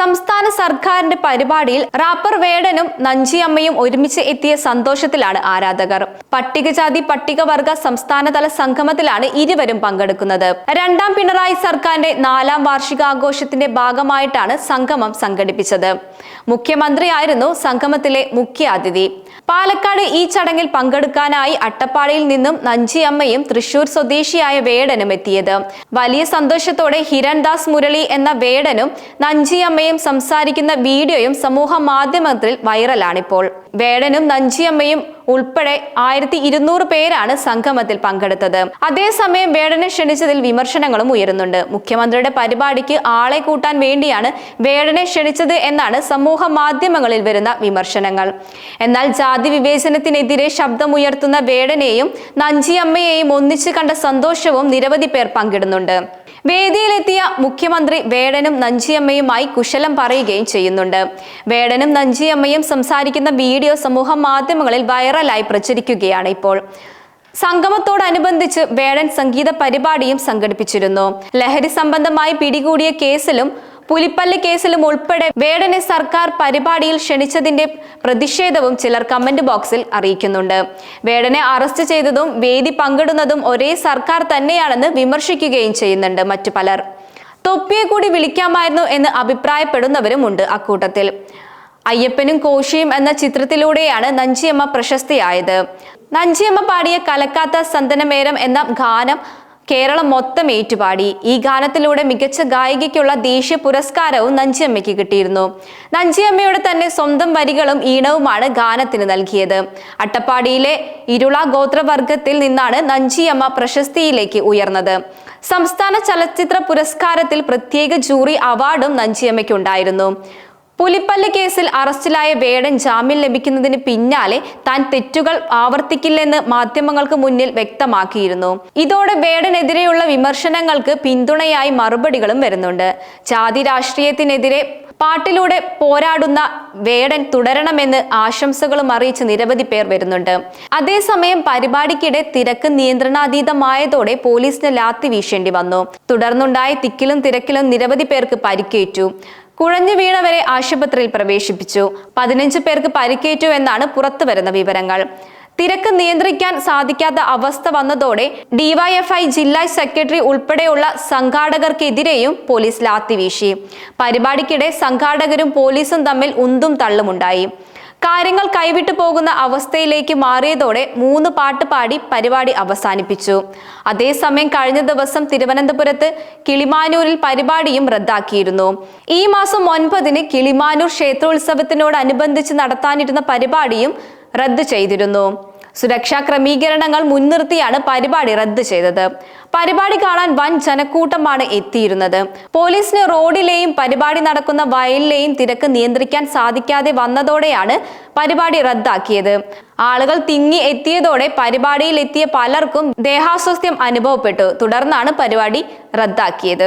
സംസ്ഥാന സർക്കാരിന്റെ പരിപാടിയിൽ റാപ്പർ വേടനും നഞ്ചിയമ്മയും ഒരുമിച്ച് എത്തിയ സന്തോഷത്തിലാണ് ആരാധകർ. പട്ടികജാതി പട്ടികവർഗ സംസ്ഥാനതല സംഗമത്തിലാണ് ഇരുവരും പങ്കെടുക്കുന്നത്. രണ്ടാം പിണറായി സർക്കാരിന്റെ നാലാം വാർഷികാഘോഷത്തിന്റെ ഭാഗമായിട്ടാണ് സംഗമം സംഘടിപ്പിച്ചത്. മുഖ്യമന്ത്രിയായിരുന്നു സംഗമത്തിലെ മുഖ്യ അതിഥി പാലക്കാട് ഈ ചടങ്ങിൽ പങ്കെടുക്കാനായി അട്ടപ്പാടിയിൽ നിന്നും നഞ്ചിയമ്മയും തൃശൂർ സ്വദേശിയായ വേടനും എത്തിയത്. വലിയ സന്തോഷത്തോടെ ഹിരൺദാസ് മുരളി എന്ന വേടനും നഞ്ചിയമ്മയും സംസാരിക്കുന്ന വീഡിയോയും സമൂഹ മാധ്യമത്തിൽ വൈറലാണിപ്പോൾ. വേടനും നഞ്ചിയമ്മയും ഉൾപ്പെടെ ആയിരത്തി ഇരുന്നൂറ് പേരാണ് സംഗമത്തിൽ പങ്കെടുത്തത്. അതേസമയം വേടനെ ക്ഷണിച്ചതിൽ വിമർശനങ്ങളും ഉയരുന്നുണ്ട്. മുഖ്യമന്ത്രിയുടെ പരിപാടിക്ക് ആളെ കൂട്ടാൻ വേണ്ടിയാണ് വേടനെ ക്ഷണിച്ചത് എന്നാണ് സമൂഹ മാധ്യമങ്ങളിൽ വരുന്ന വിമർശനങ്ങൾ. എന്നാൽ ജാതി വിവേചനത്തിനെതിരെ ശബ്ദമുയർത്തുന്ന വേടനെയും നഞ്ചിയമ്മയെയും ഒന്നിച്ചു കണ്ട സന്തോഷവും നിരവധി പേർ പങ്കിടുന്നുണ്ട്. വേദിയിലെത്തിയ മുഖ്യമന്ത്രി വേടനും നഞ്ചിയമ്മയുമായി കുശലം പറയുകയും ചെയ്യുന്നുണ്ട്. വേടനും നഞ്ചിയമ്മയും സംസാരിക്കുന്ന വീഡിയോ സമൂഹ മാധ്യമങ്ങളിൽ വൈറലായി പ്രചരിക്കുകയാണ് ഇപ്പോൾ. സംഗമത്തോടനുബന്ധിച്ച് വേടൻ സംഗീത പരിപാടിയും സംഘടിപ്പിച്ചിരുന്നു. ലഹരി സംബന്ധമായി പിടികൂടിയ കേസിലും പുലിപ്പല്ല് കേസിലും ഉൾപ്പെടെ വേടനെ സർക്കാർ പരിപാടിയിൽ ക്ഷണിച്ചതിന്റെ പ്രതിഷേധവും ചിലർ കമന്റ് ബോക്സിൽ അറിയിക്കുന്നുണ്ട്. വേടനെ അറസ്റ്റ് ചെയ്തതും വേദി പങ്കിടുന്നതും ഒരേ സർക്കാർ തന്നെയാണെന്ന് വിമർശിക്കുകയും ചെയ്യുന്നുണ്ട് മറ്റു പലർ. തൊപ്പിയെ കൂടി വിളിക്കാമായിരുന്നു എന്ന് അഭിപ്രായപ്പെടുന്നവരുമുണ്ട് അക്കൂട്ടത്തിൽ. അയ്യപ്പനും കോശിയും എന്ന ചിത്രത്തിലൂടെയാണ് നഞ്ചിയമ്മ പ്രശസ്തിയായത്. നഞ്ചിയമ്മ പാടിയ കലക്കാത്ത സന്തനമേരം എന്ന ഗാനം കേരളം മൊത്തം ഏറ്റുപാടി. ഈ ഗാനത്തിലൂടെ മികച്ച ഗായികയ്ക്കുള്ള ദേശീയ പുരസ്കാരവും നഞ്ചിയമ്മയ്ക്ക് കിട്ടിയിരുന്നു. നഞ്ചിയമ്മയുടെ തന്നെ സ്വന്തം വരികളും ഈണവുമാണ് ഗാനത്തിന് നൽകിയത്. അട്ടപ്പാടിയിലെ ഇരുള ഗോത്രവർഗത്തിൽ നിന്നാണ് നഞ്ചിയമ്മ പ്രശസ്തിയിലേക്ക് ഉയർന്നത്. സംസ്ഥാന ചലച്ചിത്ര പുരസ്കാരത്തിൽ പ്രത്യേക ജൂറി അവാർഡും നഞ്ചിയമ്മയ്ക്കുണ്ടായിരുന്നു. പുലിപ്പള്ളി കേസിൽ അറസ്റ്റിലായ വേടൻ ജാമ്യം ലഭിക്കുന്നതിന് പിന്നാലെ താൻ തെറ്റുകൾ ആവർത്തിക്കില്ലെന്ന് മാധ്യമങ്ങൾക്ക് മുന്നിൽ വ്യക്തമാക്കിയിരുന്നു. ഇതോടെ വേടനെതിരെയുള്ള വിമർശനങ്ങൾക്ക് പിന്തുണയായി മറുപടികളും വരുന്നുണ്ട്. ജാതി രാഷ്ട്രീയത്തിനെതിരെ പാട്ടിലൂടെ പോരാടുന്ന വേടൻ തുടരണമെന്ന് ആശംസകളും അറിയിച്ച് നിരവധി പേർ വരുന്നുണ്ട്. അതേസമയം പരിപാടിക്കിടെ തിരക്ക് നിയന്ത്രണാതീതമായതോടെ പോലീസിന് ലാത്തി വീശേണ്ടി വന്നു. തുടർന്നുണ്ടായ തിക്കിലും തിരക്കിലും നിരവധി പേർക്ക് പരിക്കേറ്റു. കുഴഞ്ഞു വീണവരെ ആശുപത്രിയിൽ പ്രവേശിപ്പിച്ചു. പതിനഞ്ച് പേർക്ക് പരിക്കേറ്റു എന്നാണ് പുറത്തുവരുന്ന വിവരങ്ങൾ. തിരക്ക് നിയന്ത്രിക്കാൻ സാധിക്കാത്ത അവസ്ഥ വന്നതോടെ ഡിവൈഎഫ്ഐ ജില്ലാ സെക്രട്ടറി ഉൾപ്പെടെയുള്ള സംഘാടകർക്കെതിരെയും പോലീസ് ലാത്തി വീശി പരിപാടിക്കിടെ സംഘാടകരും പോലീസും തമ്മിൽ ഉന്തും തള്ളുമുണ്ടായി. കാര്യങ്ങൾ കൈവിട്ടു പോകുന്ന അവസ്ഥയിലേക്ക് മാറിയതോടെ മൂന്ന് പാട്ട് പാടി പരിപാടി അവസാനിപ്പിച്ചു. അതേസമയം കഴിഞ്ഞ ദിവസം തിരുവനന്തപുരത്ത് കിളിമാനൂരിൽ പരിപാടിയും റദ്ദാക്കിയിരുന്നു. ഈ മാസം ഒൻപതിന് കിളിമാനൂർ ക്ഷേത്രോത്സവത്തിനോടനുബന്ധിച്ച് നടത്താനിരുന്ന പരിപാടിയും റദ്ദു ചെയ്തിരുന്നു. സുരക്ഷാ ക്രമീകരണങ്ങൾ മുൻനിർത്തിയാണ് പരിപാടി റദ്ദ് ചെയ്തത്. പരിപാടി കാണാൻ വൻ ജനക്കൂട്ടമാണ് എത്തിയിരുന്നത്. പോലീസിന് റോഡിലെയും പരിപാടി നടക്കുന്ന വയലിലെയും തിരക്ക് നിയന്ത്രിക്കാൻ സാധിക്കാതെ വന്നതോടെയാണ് പരിപാടി റദ്ദാക്കിയത്. ആളുകൾ തിങ്ങി എത്തിയതോടെ പരിപാടിയിൽ എത്തിയ പലർക്കും ദേഹാസ്വാസ്ഥ്യം അനുഭവപ്പെട്ടു. തുടർന്നാണ് പരിപാടി റദ്ദാക്കിയത്.